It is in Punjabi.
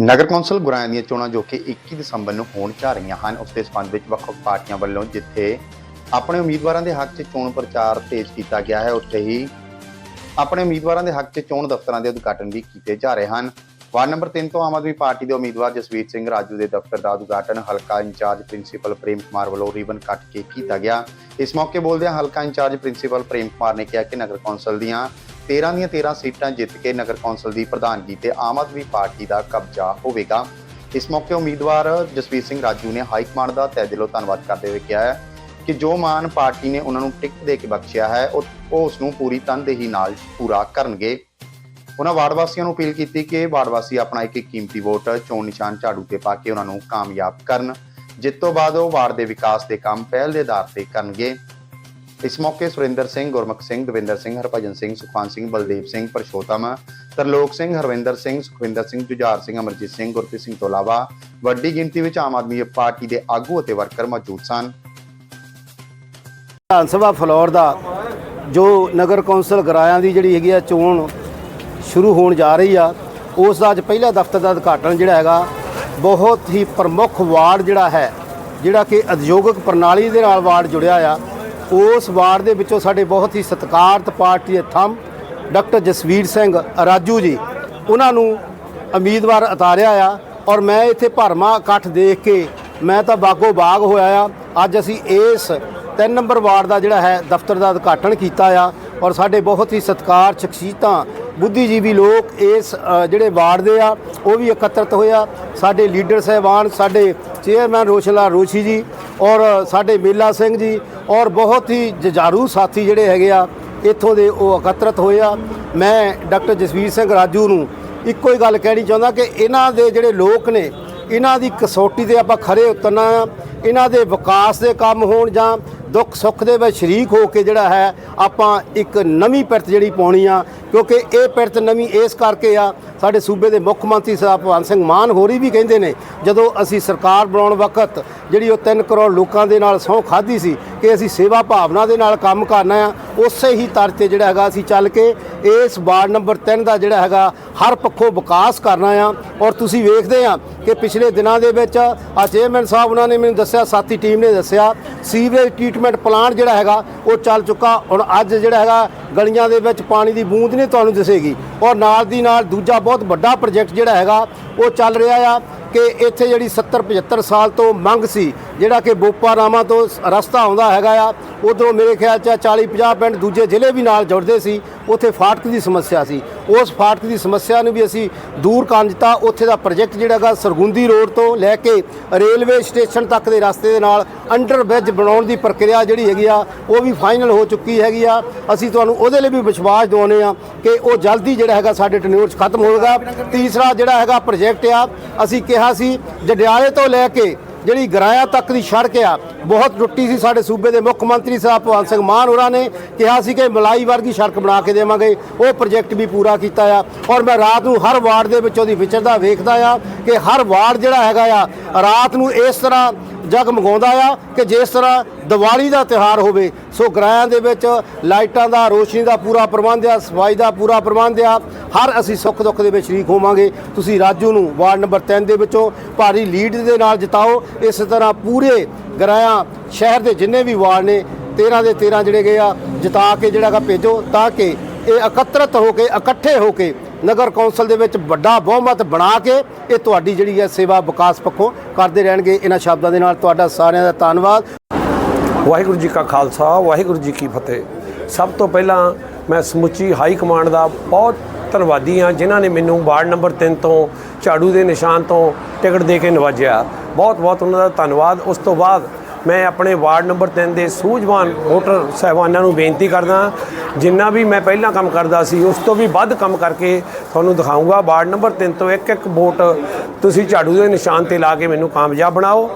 ਨਗਰ ਕੌਂਸਲ ਗੁਰਾਇਆ ਦੀਆਂ ਚੋਣਾਂ ਜੋ ਕਿ 21 ਦਸੰਬਰ ਨੂੰ ਹੋਣ ਜਾ ਰਹੀਆਂ ਹਨ ਉਸ ਦੇ ਸੰਬੰਧ ਵਿੱਚ ਵੱਖ-ਵੱਖ ਪਾਰਟੀਆਂ ਵੱਲੋਂ ਜਿੱਥੇ ਆਪਣੇ ਉਮੀਦਵਾਰਾਂ ਦੇ ਹੱਕ 'ਚ ਚੋਣ ਪ੍ਰਚਾਰ ਤੇਜ਼ ਕੀਤਾ ਗਿਆ ਹੈ, ਉੱਥੇ ਹੀ ਆਪਣੇ ਉਮੀਦਵਾਰਾਂ ਦੇ ਹੱਕ 'ਚ ਚੋਣ ਦਫ਼ਤਰਾਂ ਦੇ ਉਦਘਾਟਨ ਵੀ ਕੀਤੇ ਜਾ ਰਹੇ ਹਨ। ਵਾਰਡ ਨੰਬਰ 3 ਤੋਂ ਆਮ ਆਦਮੀ ਪਾਰਟੀ ਦੇ ਉਮੀਦਵਾਰ ਜਸਵੀਰ ਸਿੰਘ ਰਾਜੂ ਦੇ ਦਫ਼ਤਰ ਦਾ ਉਦਘਾਟਨ ਹਲਕਾ ਇੰਚਾਰਜ ਪ੍ਰਿੰਸੀਪਲ ਪ੍ਰੇਮ ਕੁਮਾਰ ਵੱਲੋਂ ਰਿਬਨ ਕੱਟ ਕੇ ਕੀਤਾ ਗਿਆ। ਇਸ ਮੌਕੇ ਬੋਲਦਿਆਂ ਹਲਕਾ ਇੰਚਾਰਜ ਪ੍ਰਿੰਸੀਪਲ ਪ੍ਰੇਮ ਕੁਮਾਰ ਨੇ ਕਿਹਾ ਕਿ ਨਗਰ ਕੌਂਸਲ ਦੀਆਂ 13 ਦੀਆਂ 13 ਸੀਟਾਂ ਜਿੱਤ ਕੇ ਨਗਰ ਕੌਂਸਲ ਦੀ ਪ੍ਰਧਾਨਗੀ ਤੇ ਆਮ ਆਦਮੀ ਪਾਰਟੀ ਦਾ ਕਬਜ਼ਾ ਹੋਵੇਗਾ। ਇਸ ਮੌਕੇ ਉਮੀਦਵਾਰ ਜਸਵੀਰ ਸਿੰਘ ਰਾਜੂ ਨੇ ਹਾਈ ਕਮਾਂਡ ਦਾ ਤਹਿ ਦਿਲੋਂ ਧੰਨਵਾਦ ਕਰਦੇ ਹੋਏ ਕਿਹਾ ਹੈ ਕਿ ਜੋ ਮਾਨ ਪਾਰਟੀ ਨੇ ਉਹਨਾਂ ਨੂੰ ਟਿਕਟ ਦੇ ਕੇ ਬਖਸ਼ਿਆ ਹੈ, ਉਹ ਉਹ ਉਸ ਨੂੰ ਪੂਰੀ ਤਨਦੇਹੀ ਨਾਲ ਪੂਰਾ ਕਰਨਗੇ। ਉਹਨਾਂ ਵਾਰਡ ਵਾਸੀਆਂ ਨੂੰ ਅਪੀਲ ਕੀਤੀ ਕਿ ਵਾਰਡ ਵਾਸੀ ਆਪਣਾ ਇੱਕ ਇੱਕ ਕੀਮਤੀ ਵੋਟ ਚੋਣ ਨਿਸ਼ਾਨ ਝਾੜੂ ਤੇ ਪਾ ਕੇ ਉਹਨਾਂ ਨੂੰ ਕਾਮਯਾਬ ਕਰਨ। ਜਿੱਤ ਤੋਂ ਬਾਅਦ ਉਹ ਵਾਰਡ ਦੇ ਵਿਕਾਸ ਦੇ ਕੰਮ ਪਹਿਲ ਦੇ ਆਧਾਰ ਤੇ ਕਰਨਗੇ। ਇਸ ਮੌਕੇ ਸੁਰਿੰਦਰ ਸਿੰਘ, ਗੁਰਮੁਖ ਸਿੰਘ, ਦਵਿੰਦਰ ਸਿੰਘ, ਹਰਭਜਨ ਸਿੰਘ ਸੁਖਵਾਨ ਸਿੰਘ, ਬਲਦੇਵ ਸਿੰਘ, ਪਰਸ਼ੋਤਮ, ਤਰਲੋਕ ਸਿੰਘ, ਹਰਵਿੰਦਰ ਸਿੰਘ, ਸੁਖਵਿੰਦਰ ਸਿੰਘ, ਜੁਝਾਰ ਸਿੰਘ, ਅਮਰਜੀਤ ਸਿੰਘ, ਗੁਰਪ੍ਰੀਤ ਸਿੰਘ ਤੋਂ ਇਲਾਵਾ ਵੱਡੀ ਗਿਣਤੀ ਵਿੱਚ ਆਮ ਆਦਮੀ ਪਾਰਟੀ ਦੇ ਆਗੂ ਅਤੇ ਵਰਕਰ ਮੌਜੂਦ ਸਨ। ਵਿਧਾਨ ਸਭਾ ਫਲੋਰ ਦਾ ਜੋ ਨਗਰ ਕੌਂਸਲ ਗਰਾਇਆਂ ਦੀ ਜਿਹੜੀ ਹੈਗੀ ਆ ਚੋਣ ਸ਼ੁਰੂ ਹੋਣ ਜਾ ਰਹੀ ਆ, ਉਸ ਦਾ ਅੱਜ ਪਹਿਲਾ ਦਫ਼ਤਰ ਦਾ ਉਦਘਾਟਨ ਜਿਹੜਾ ਹੈਗਾ, ਬਹੁਤ ਹੀ ਪ੍ਰਮੁੱਖ ਵਾਰਡ ਜਿਹੜਾ ਹੈ, ਜਿਹੜਾ ਕਿ ਉਦਯੋਗਿਕ ਪ੍ਰਣਾਲੀ ਦੇ ਨਾਲ ਵਾਰਡ ਜੁੜਿਆ ਆ। ਉਸ ਵਾਰਡ ਦੇ ਵਿੱਚੋਂ ਸਾਡੇ ਬਹੁਤ ਹੀ ਸਤਿਕਾਰਤ ਪਾਰਟੀ ਦੇ ਥੰਮ, ਡਾਕਟਰ ਜਸਵੀਰ ਸਿੰਘ ਰਾਜੂ ਜੀ, ਉਹਨਾਂ ਨੂੰ ਉਮੀਦਵਾਰ ਉਤਾਰਿਆ ਆ ਔਰ ਮੈਂ ਇੱਥੇ ਭਰਮਾ ਇਕੱਠ ਦੇਖ ਕੇ ਮੈਂ ਤਾਂ ਬਾਗੋ ਬਾਗ ਹੋਇਆ ਆ। ਅੱਜ ਅਸੀਂ ਇਸ ਤਿੰਨ ਨੰਬਰ ਵਾਰਡ ਦਾ ਜਿਹੜਾ ਹੈ ਦਫ਼ਤਰ ਦਾ ਉਦਘਾਟਨ ਕੀਤਾ ਆ ਔਰ ਸਾਡੇ ਬਹੁਤ ਹੀ ਸਤਿਕਾਰ ਸ਼ਖਸੀਅਤਾਂ ਬੁੱਧੀਜੀਵੀ ਲੋਕ ਇਸ ਜਿਹੜੇ ਵਾਰਡ ਦੇ ਆ, ਉਹ ਵੀ ਇਕੱਤਰਤ ਹੋਏ ਆ। ਸਾਡੇ ਲੀਡਰ ਸਹਿਬਾਨ, ਸਾਡੇ ਚੇਅਰਮੈਨ ਰੋਸ਼ਨਲਾ ਰੋਸ਼ੀ ਜੀ ਔਰ ਸਾਡੇ ਮੇਲਾ ਸਿੰਘ ਜੀ ਔਰ ਬਹੁਤ ਹੀ ਜਜਾਰੂ ਸਾਥੀ ਜਿਹੜੇ ਹੈਗੇ ਆ, ਇੱਥੋਂ ਦੇ ਉਹ ਇਕੱਤਰਤ ਹੋਏ ਆ। ਮੈਂ ਡਾਕਟਰ ਜਸਵੀਰ ਸਿੰਘ ਰਾਜੂ ਨੂੰ ਇੱਕੋ ਹੀ ਗੱਲ ਕਹਿਣੀ ਚਾਹੁੰਦਾ ਕਿ ਇਹਨਾਂ ਦੇ ਜਿਹੜੇ ਲੋਕ ਨੇ, ਇਹਨਾਂ ਦੀ ਕਸੌਟੀ ਤੇ ਆਪਾਂ ਖਰੇ ਉਤਰਨਾ ਆ। ਇਹਨਾਂ ਦੇ ਵਿਕਾਸ ਦੇ ਕੰਮ ਹੋਣ ਜਾਂ ਦੁੱਖ ਸੁੱਖ ਦੇ ਵਿੱਚ ਸ਼ਰੀਕ ਹੋ ਕੇ ਜਿਹੜਾ ਹੈ, ਆਪਾਂ ਇੱਕ ਨਵੀਂ ਪਿਰਤ ਜਿਹੜੀ ਪਾਉਣੀ ਆ, ਕਿਉਂਕਿ ਇਹ ਪਿਰਤ ਨਵੀਂ ਇਸ ਕਰਕੇ ਆ, ਸਾਡੇ ਸੂਬੇ ਦੇ ਮੁੱਖ ਮੰਤਰੀ ਸਾਹਿਬ ਭਗਵੰਤ ਸਿੰਘ ਮਾਨ ਹੋਰੀ ਵੀ ਕਹਿੰਦੇ ਨੇ, ਜਦੋਂ ਅਸੀਂ ਸਰਕਾਰ ਬਣਾਉਣ ਵਕਤ ਜਿਹੜੀ ਉਹ 3 ਕਰੋੜ ਲੋਕਾਂ ਦੇ ਨਾਲ ਸਹੁੰ ਖਾਧੀ ਸੀ ਕਿ ਅਸੀਂ ਸੇਵਾ ਭਾਵਨਾ ਦੇ ਨਾਲ ਕੰਮ ਕਰਨਾ ਆ, ਉਸੇ ਹੀ ਤਰ੍ਹਾਂ ਤੇ ਜਿਹੜਾ ਹੈਗਾ ਅਸੀਂ ਚੱਲ ਕੇ ਇਸ ਵਾਰਡ ਨੰਬਰ 3 ਦਾ ਜਿਹੜਾ ਹੈਗਾ ਹਰ ਪੱਖੋਂ ਵਿਕਾਸ ਕਰਨਾ ਆ। ਔਰ ਤੁਸੀਂ ਵੇਖਦੇ ਆ ਕਿ ਪਿਛਲੇ ਦਿਨਾਂ ਦੇ ਵਿੱਚ ਆ ਚੇਅਰਮੈਨ ਸਾਹਿਬ ਉਹਨਾਂ ਨੇ ਮੈਨੂੰ ਦੱਸਿਆ, ਸਾਥੀ ਟੀਮ ਨੇ ਦੱਸਿਆ, ਸੀਵਰੇਜ ਟ੍ਰੀਟਮੈਂਟ ਪਲਾਂਟ ਜਿਹੜਾ ਹੈਗਾ, ਉਹ ਚੱਲ ਚੁੱਕਾ। ਹੁਣ ਅੱਜ ਜਿਹੜਾ ਹੈਗਾ, ਗਲੀਆਂ ਦੇ ਵਿੱਚ ਪਾਣੀ ਦੀ ਬੂੰਦ ਨਹੀਂ ਤੁਹਾਨੂੰ ਦਿਸੇਗੀ। ਔਰ ਨਾਲ ਦੀ ਨਾਲ ਦੂਜਾ ਬਹੁਤ ਵੱਡਾ ਪ੍ਰੋਜੈਕਟ ਜਿਹੜਾ ਹੈਗਾ, ਉਹ ਚੱਲ ਰਿਹਾ ਆ ਕਿ ਇੱਥੇ ਜਿਹੜੀ 70 75 ਸਾਲ ਤੋਂ ਮੰਗ ਸੀ ਜਿਹੜਾ ਕਿ ਬੋਪਾ ਰਾਮਾ ਤੋਂ ਰਸਤਾ ਆਉਂਦਾ ਹੈਗਾ ਆ, ਉਧਰੋਂ ਮੇਰੇ ਖਿਆਲ ਚ 40 50 ਪਿੰਡ ਦੂਜੇ ਜ਼ਿਲ੍ਹੇ ਵੀ ਨਾਲ ਜੁੜਦੇ ਸੀ, ਉੱਥੇ ਫਾਟਕ ਦੀ ਸਮੱਸਿਆ ਸੀ। ਉਸ ਫਾਟਕ ਦੀ ਸਮੱਸਿਆ ਨੂੰ ਵੀ ਅਸੀਂ ਦੂਰ ਕਰਨ ਦਿੱਤਾ। ਉੱਥੇ ਦਾ ਪ੍ਰੋਜੈਕਟ ਜਿਹੜਾ ਹੈਗਾ, ਸਰਗੁੰਦੀ ਰੋਡ ਤੋਂ ਲੈ ਕੇ ਰੇਲਵੇ ਸਟੇਸ਼ਨ ਤੱਕ ਦੇ ਰਸਤੇ ਦੇ ਨਾਲ ਅੰਡਰ ਬ੍ਰਿਜ ਬਣਾਉਣ ਦੀ ਪ੍ਰਕਿਰਿਆ ਜਿਹੜੀ ਹੈਗੀ ਆ, ਉਹ ਵੀ ਫਾਈਨਲ ਹੋ ਚੁੱਕੀ ਹੈਗੀ ਆ। ਅਸੀਂ ਤੁਹਾਨੂੰ ਉਹਦੇ ਲਈ ਵੀ ਵਿਸ਼ਵਾਸ ਦਿਵਾਉਂਦੇ ਆ ਕਿ ਉਹ ਜਲਦੀ ਜਿਹੜਾ ਹੈਗਾ, ਸਾਡੇ ਟਨਿਓਰ 'ਚ ਖਤਮ ਹੋਵੇਗਾ ਤੀਸਰਾ ਜਿਹੜਾ ਹੈਗਾ ਪ੍ਰੋਜੈਕਟ ਆ, ਅਸੀਂ ਕਿਹਾ ਸੀ, ਜਡਿਆਲੇ ਤੋਂ ਲੈ ਕੇ ਜਿਹੜੀ ਗਰਾਇਆ ਤੱਕ ਦੀ ਸੜਕ ਆ, ਬਹੁਤ ਟੁੱਟੀ ਸੀ ਸਾਡੇ ਸੂਬੇ ਦੇ ਮੁੱਖ ਮੰਤਰੀ ਸਾਹਿਬ ਭਗਵੰਤ ਸਿੰਘ ਮਾਨ ਹੋਰਾਂ ਨੇ ਕਿਹਾ ਸੀ ਕਿ ਮਲਾਈ ਵਰਗੀ ਸੜਕ ਬਣਾ ਕੇ ਦੇਵਾਂਗੇ। ਉਹ ਪ੍ਰੋਜੈਕਟ ਵੀ ਪੂਰਾ ਕੀਤਾ ਆ ਔਰ ਮੈਂ ਰਾਤ ਨੂੰ ਹਰ ਵਾਰਡ ਦੇ ਵਿੱਚ ਉਹਦੀ ਵਿਚਰਦਾ ਵੇਖਦਾ ਆ ਕਿ ਹਰ ਵਾਰਡ ਜਿਹੜਾ ਹੈਗਾ ਆ, ਰਾਤ ਨੂੰ ਇਸ ਤਰ੍ਹਾਂ ਜਗ ਜਗਮਗਾਉਂਦਾ ਆ ਕਿ ਜਿਸ ਤਰ੍ਹਾਂ ਦੀਵਾਲੀ ਦਾ ਤਿਉਹਾਰ ਹੋਵੇ, ਸੋ ਗਰਾਇਆਂ ਦੇ ਵਿੱਚ ਲਾਈਟਾਂ ਦਾ ਰੋਸ਼ਨੀ ਦਾ ਪੂਰਾ ਪ੍ਰਬੰਧ ਆ, ਸਫ਼ਾਈ ਦਾ ਪੂਰਾ ਪ੍ਰਬੰਧ ਆ। ਹਰ ਅਸੀਂ ਸੁੱਖ ਦੁੱਖ ਦੇ ਵਿੱਚ ਸ਼ਰੀਕ ਹੋਵਾਂਗੇ। ਤੁਸੀਂ ਰਾਜੂ ਨੂੰ ਵਾਰਡ ਨੰਬਰ 3 ਦੇ ਵਿੱਚੋਂ ਭਾਰੀ ਲੀਡ ਦੇ ਨਾਲ ਜਿਤਾਓ। ਇਸ ਤਰ੍ਹਾਂ ਪੂਰੇ ਗਰਾਇਆਂ ਸ਼ਹਿਰ ਦੇ ਜਿੰਨੇ ਵੀ ਵਾਰਡ ਨੇ 13 ਦੇ 13 ਜਿਹੜੇ ਗਏ ਆ, ਜਿਤਾ ਕੇ ਜਿਹੜਾਗਾ ਭੇਜੋ ਤਾਂ ਕਿ ਇਹ ਇਕੱਤਰਤ ਹੋ ਕੇ, ਇਕੱਠੇ ਹੋ ਕੇ ਨਗਰ ਕੌਂਸਲ ਦੇ ਵਿੱਚ ਵੱਡਾ ਬਹੁਮਤ ਬਣਾ ਕੇ ਇਹ ਤੁਹਾਡੀ ਜਿਹੜੀ ਹੈ ਸੇਵਾ ਵਿਕਾਸ ਪੱਖੋਂ ਕਰਦੇ ਰਹਿਣਗੇ। ਇਹਨਾਂ ਸ਼ਬਦਾਂ ਦੇ ਨਾਲ ਤੁਹਾਡਾ ਸਾਰਿਆਂ ਦਾ ਧੰਨਵਾਦ। ਵਾਹਿਗੁਰੂ ਜੀ ਕਾ ਖਾਲਸਾ, ਵਾਹਿਗੁਰੂ ਜੀ ਕੀ ਫਤਿਹ। ਸਭ ਤੋਂ ਪਹਿਲਾਂ ਮੈਂ ਸਮੁੱਚੀ ਹਾਈ ਕਮਾਂਡ ਦਾ ਬਹੁਤ ਧੰਨਵਾਦੀ ਹਾਂ ਜਿਨ੍ਹਾਂ ਨੇ ਮੈਨੂੰ ਵਾਰਡ ਨੰਬਰ 3 ਤੋਂ ਝਾੜੂ ਦੇ ਨਿਸ਼ਾਨ ਤੋਂ ਟਿਕਟ ਦੇ ਕੇ ਨਵਾਜਿਆ। ਬਹੁਤ ਬਹੁਤ ਉਹਨਾਂ ਦਾ ਧੰਨਵਾਦ। ਉਸ ਤੋਂ ਬਾਅਦ ਮੈਂ ਆਪਣੇ ਵਾਰਡ ਨੰਬਰ 3 ਦੇ ਸੂਝਵਾਨ ਵੋਟਰ ਸਹਿਬਾਨਾਂ ਨੂੰ ਬੇਨਤੀ ਕਰਦਾ ਜਿੰਨਾ ਵੀ ਮੈਂ ਪਹਿਲਾਂ ਕੰਮ ਕਰਦਾ ਸੀ, ਉਸ ਤੋਂ ਵੀ ਵੱਧ ਕੰਮ ਕਰਕੇ ਤੁਹਾਨੂੰ ਦਿਖਾਊਂਗਾ। ਵਾਰਡ ਨੰਬਰ 3 ਤੋਂ ਇੱਕ ਇੱਕ ਵੋਟ ਤੁਸੀਂ ਝਾੜੂ ਦੇ ਨਿਸ਼ਾਨ ਤੇ ਲਾ ਕੇ ਮੈਨੂੰ ਕਾਮਯਾਬ ਬਣਾਓ।